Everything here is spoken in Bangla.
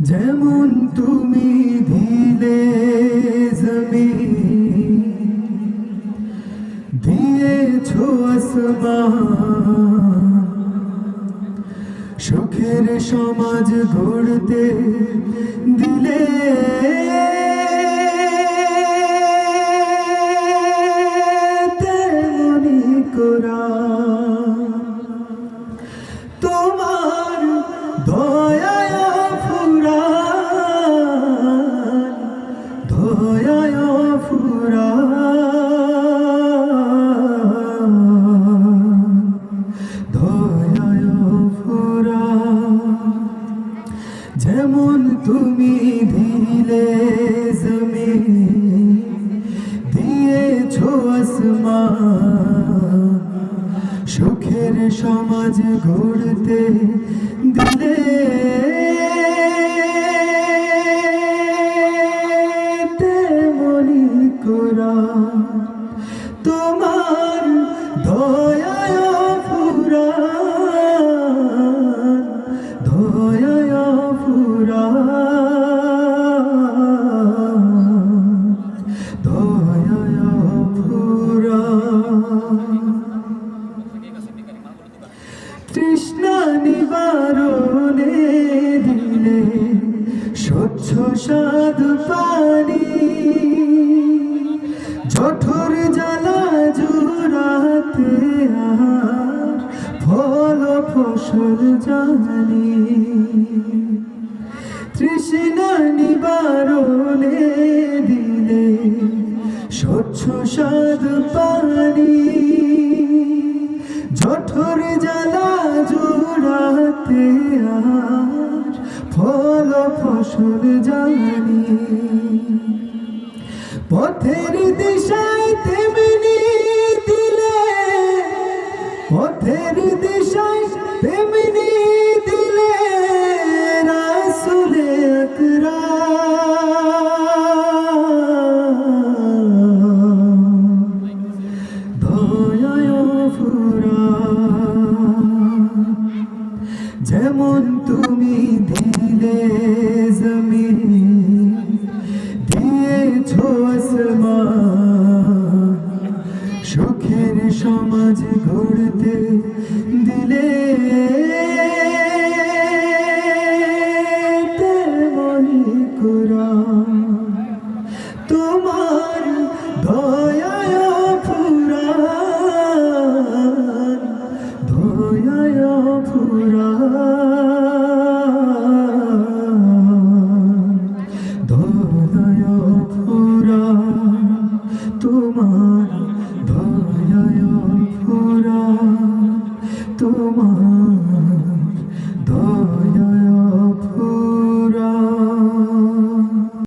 যেমন তুমি দিলে জমিন দিয়েছ আসমান। সুখের সমাজ গড়তে দিলে যেমন তুমি দিলে জমি দিয়েছ আসমান। সুখের সমাজ গড়তে দিলে। তেমনি করা তোমার দয়ায় ফুরা ফুরা ফুরা তৃষ্ণা নিবারণে দিলে স্বচ্ছ সাধ পানি জঠর জ্বালা জোড়াতে আর ফল ফসল জানি। তৃষ্ণা নিবারণে দিলে স্বচ্ছ সাধ পানি। জঠর জ্বালা জোড়াতে আর ফল ফসল জানি। পথের দিশায় তেমনি দিলে, পথের দিশায় তেমনি তুমি দিলে জমিন দিয়েছ আসমান সুখের সমাজ গড়তে তোমার ফুরা তোমার